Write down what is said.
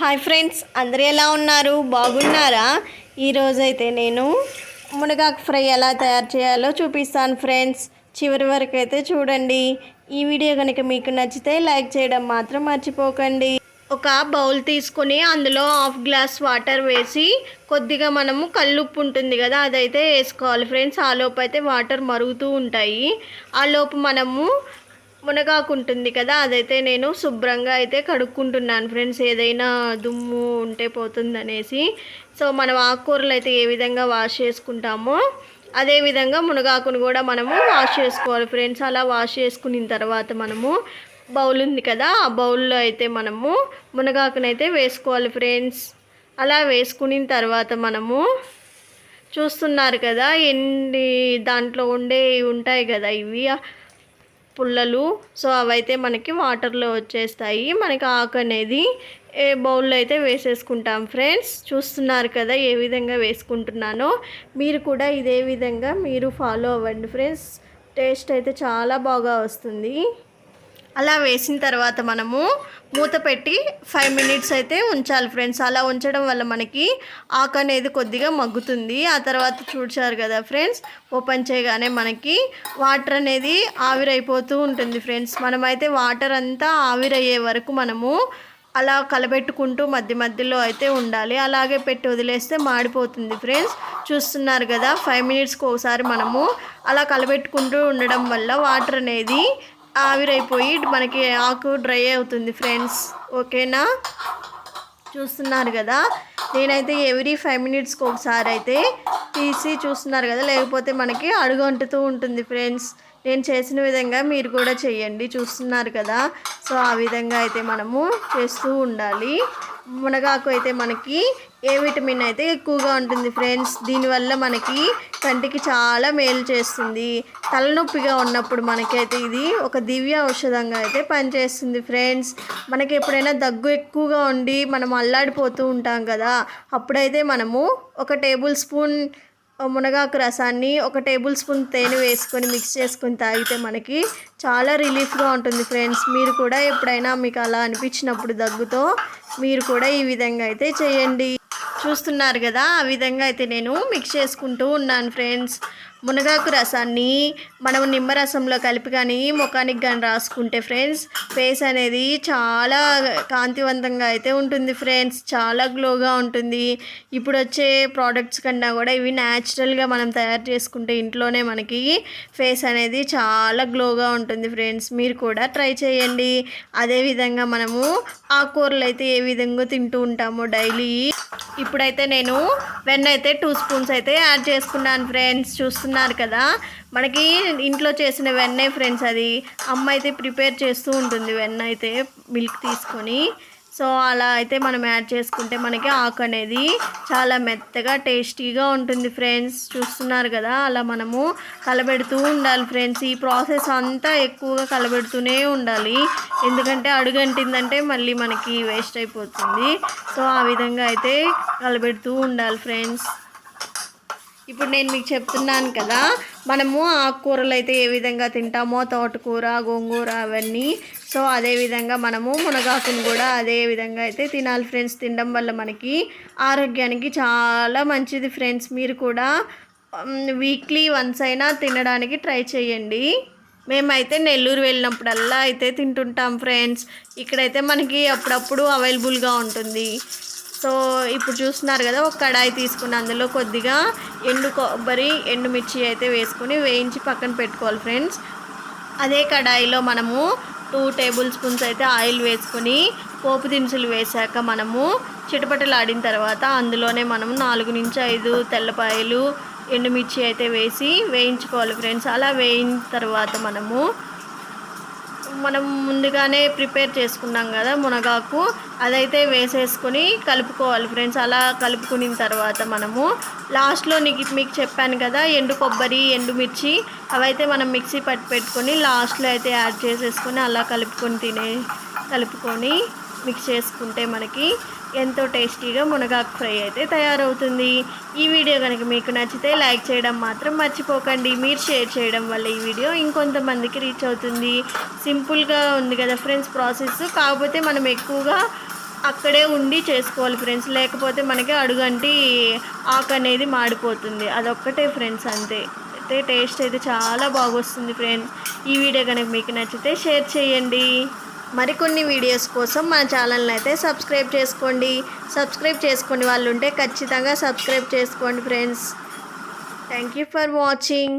Hi friends అందరూ ఎలా ఉన్నారు? బాగున్నారా? ఈరోజైతే నేను మునగాకు ఫ్రై ఎలా తయారు చేయాలో చూపిస్తాను ఫ్రెండ్స్. చివరి వరకు అయితే చూడండి. ఈ వీడియో కనుక మీకు నచ్చితే లైక్ చేయడం మాత్రం మర్చిపోకండి. ఒక బౌల్ తీసుకొని అందులో హాఫ్ గ్లాస్ వాటర్ వేసి కొద్దిగా మనము కల్లుప్పు ఉంటుంది కదా అదైతే వేసుకోవాలి ఫ్రెండ్స్. ఆ లోపు అయితే వాటర్ మరుగుతూ ఉంటాయి. ఆ లోపు మనము మునగాకు ఉంటుంది కదా అదైతే నేను శుభ్రంగా అయితే కడుక్కుంటున్నాను ఫ్రెండ్స్. ఏదైనా దుమ్ము ఉంటే పోతుందనేసి. సో మనం ఆకుకూరలు అయితే ఏ విధంగా వాష్ చేసుకుంటామో అదే విధంగా మునగాకును కూడా మనము వాష్ చేసుకోవాలి ఫ్రెండ్స్. అలా వాష్ చేసుకున్న తర్వాత మనము బౌల్ ఉంది కదా ఆ బౌల్లో అయితే మనము మునగాకునైతే వేసుకోవాలి ఫ్రెండ్స్. అలా వేసుకున్న తర్వాత మనము చూస్తున్నారు కదా ఎన్ని దాంట్లో ఉండే ఉంటాయి కదా ఇవి. పుల్లలు. సో అవైతే మనకి వాటర్లో వచ్చేస్తాయి. మనకి ఆకు అనేది ఏ బౌల్లో అయితే వేసేసుకుంటాం ఫ్రెండ్స్. చూస్తున్నారు కదా ఏ విధంగా వేసుకుంటున్నానో. మీరు కూడా ఇదే విధంగా మీరు ఫాలో అవ్వండి ఫ్రెండ్స్. టేస్ట్ అయితే చాలా బాగా వస్తుంది. అలా వేసిన తర్వాత మనము మూత పెట్టి ఫైవ్ మినిట్స్ అయితే ఉంచాలి ఫ్రెండ్స్ అలా ఉంచడం వల్ల మనకి ఆకు అనేది కొద్దిగా మగ్గుతుంది. ఆ తర్వాత చూడ్చారు కదా ఫ్రెండ్స్ ఓపెన్ చేయగానే మనకి వాటర్ అనేది ఆవిరైపోతూ ఉంటుంది ఫ్రెండ్స్ మనమైతే వాటర్ అంతా ఆవిరయ్యే వరకు మనము అలా కలబెట్టుకుంటూ మధ్య మధ్యలో అయితే ఉండాలి. అలాగే పెట్టి వదిలేస్తే మాడిపోతుంది ఫ్రెండ్స్ చూస్తున్నారు కదా ఫైవ్ మినిట్స్కి ఒకసారి మనము అలా కలబెట్టుకుంటూ ఉండడం వల్ల వాటర్ అనేది ఆవిరైపోయి మనకి ఆకు డ్రై అవుతుంది ఫ్రెండ్స్. ఓకేనా? చూస్తున్నారు కదా? నేనైతే ఎవ్రీ ఫైవ్ మినిట్స్కి ఒకసారి అయితే తీసి చూస్తున్నారు కదా? లేకపోతే మనకి అడుగంటుతూ ఉంటుంది ఫ్రెండ్స్. నేను చేసిన విధంగా మీరు కూడా చేయండి చూస్తున్నారు కదా? సో ఆ విధంగా అయితే మనము చేస్తూ ఉండాలి. మునగాకు అయితే మనకి ఏ విటమిన్ అయితే ఎక్కువగా ఉంటుంది ఫ్రెండ్స్? దీనివల్ల మనకి కంటికి చాలా మేలు చేస్తుంది. తలనొప్పిగా ఉన్నప్పుడు మనకైతే ఇది ఒక దివ్య ఔషధంగా అయితే పనిచేస్తుంది ఫ్రెండ్స్. మనకి ఎప్పుడైనా దగ్గు ఎక్కువగా ఉండి మనం అల్లాడిపోతూ ఉంటాం కదా అప్పుడైతే మనము ఒక టేబుల్ స్పూన్ మునగాకు రసాన్ని ఒక టేబుల్ స్పూన్ తేనె వేసుకొని మిక్స్ చేసుకొని తాగితే మనకి చాలా రిలీఫ్గా ఉంటుంది ఫ్రెండ్స్. మీరు కూడా ఎప్పుడైనా మీకు అలా అనిపించినప్పుడు దగ్గుతో మీరు కూడా ఈ విధంగా అయితే చేయండి. చూస్తున్నారు కదా ఆ విధంగా అయితే నేను మిక్స్ చేసుకుంటూ ఉన్నాను ఫ్రెండ్స్. మునగాకు రసాన్ని మనం నిమ్మరసంలో కలిపి కానీ ముఖానికి కానీ రాసుకుంటే ఫ్రెండ్స్ ఫేస్ అనేది చాలా కాంతివంతంగా అయితే ఉంటుంది ఫ్రెండ్స్ చాలా గ్లోగా ఉంటుంది. ఇప్పుడు వచ్చే ప్రోడక్ట్స్ కన్నా కూడా ఇవి న్యాచురల్గా మనం తయారు చేసుకుంటే ఇంట్లోనే మనకి ఫేస్ అనేది చాలా గ్లోగా ఉంటుంది ఫ్రెండ్స్. మీరు కూడా ట్రై చేయండి. అదేవిధంగా మనము ఆకుకూరలు అయితే ఏ విధంగా తింటూ ఉంటామో డైలీ. ఇప్పుడైతే నేను వెన్న అయితే టూ స్పూన్స్ అయితే యాడ్ చేసుకున్నాను ఫ్రెండ్స్. చూస్తున్నాను చేస్తున్నారు కదా. మనకి ఇంట్లో చేసిన వెన్న ఫ్రెండ్స్ అది. అమ్మ అయితే ప్రిపేర్ చేస్తూ ఉంటుంది వెన్న అయితే మిల్క్ తీసుకొని. సో అలా అయితే మనం యాడ్ చేసుకుంటే మనకి ఆకు అనేది చాలా మెత్తగా టేస్టీగా ఉంటుంది ఫ్రెండ్స్. చూస్తున్నారు కదా అలా మనము కలబెడుతూ ఉండాలి ఫ్రెండ్స్. ఈ ప్రాసెస్ అంతా ఎక్కువగా కలబెడుతూనే ఉండాలి. ఎందుకంటే అడుగంటిందంటే మళ్ళీ మనకి వేస్ట్ అయిపోతుంది. సో ఆ విధంగా అయితే కలబెడుతూ ఉండాలి ఫ్రెండ్స్. ఇప్పుడు నేను మీకు చెప్తున్నాను కదా మనము ఆకుకూరలు అయితే ఏ విధంగా తింటామో తోటకూర గోంగూర అవన్నీ. సో అదే విధంగా మనము మునగాకును కూడా అదే విధంగా అయితే తినాలి ఫ్రెండ్స్. తినడం వల్ల మనకి ఆరోగ్యానికి చాలా మంచిది ఫ్రెండ్స్. మీరు కూడా వీక్లీ వన్స్ అయినా తినడానికి ట్రై చేయండి. మేమైతే నెల్లూరు వెళ్ళినప్పుడల్లా అయితే తింటుంటాం ఫ్రెండ్స్. ఇక్కడైతే మనకి అప్పుడప్పుడు అవైలబుల్గా ఉంటుంది. సో ఇప్పుడు చూస్తున్నారు కదా ఒక కడాయి తీసుకుని అందులో కొద్దిగా ఎండు కొబ్బరి ఎండుమిర్చి అయితే వేసుకుని వేయించి పక్కన పెట్టుకోవాలి ఫ్రెండ్స్. అదే కడాయిలో మనము టూ టేబుల్ స్పూన్స్ అయితే ఆయిల్ వేసుకొని పోపు దినుసులు వేశాక మనము చిటపటలాడిన తర్వాత అందులోనే మనము నాలుగు నుంచి ఐదు తెల్లపాయలు ఎండుమిర్చి అయితే వేసి వేయించుకోవాలి ఫ్రెండ్స్. అలా వేయిన తర్వాత మనము మనం ముందుగానే ప్రిపేర్ చేసుకున్నాం కదా మునగాకు అదైతే వేసేసుకొని కలుపుకోవాలి ఫ్రెండ్స్. అలా కలుపుకున్న తర్వాత మనము లాస్ట్లో నీకు మీకు చెప్పాను కదా ఎండు కొబ్బరి ఎండుమిర్చి అవైతే మనం మిక్సీ పట్టి పెట్టుకొని లాస్ట్లో అయితే యాడ్ చేసేసుకొని అలా కలుపుకొని తినే కలుపుకొని మిక్స్ చేసుకుంటే మనకి ఎంతో టేస్టీగా మునగాకు ఫ్రై అయితే తయారవుతుంది. ఈ వీడియో కనుక మీకు నచ్చితే లైక్ చేయడం మాత్రం మర్చిపోకండి. మీరు షేర్ చేయడం వల్ల ఈ వీడియో ఇంకొంతమందికి రీచ్ అవుతుంది. సింపుల్గా ఉంది కదా ఫ్రెండ్స్ ప్రాసెస్. కాకపోతే మనం ఎక్కువగా అక్కడే ఉండి చేసుకోవాలి ఫ్రెండ్స్. లేకపోతే మనకి అడుగంటి ఆకు అనేది మాడిపోతుంది. అదొక్కటే ఫ్రెండ్స్ అంతే. అయితే టేస్ట్ అయితే చాలా బాగొస్తుంది ఫ్రెండ్స్. ఈ వీడియో కనుక మీకు నచ్చితే షేర్ చేయండి. మరికొన్ని వీడియోస్ కోసం మన ఛానల్ని అయితే సబ్స్క్రైబ్ చేసుకోండి. సబ్స్క్రైబ్ చేసుకునే వాళ్ళు ఉంటే ఖచ్చితంగా సబ్స్క్రైబ్ చేసుకోండి friends. Thank you for watching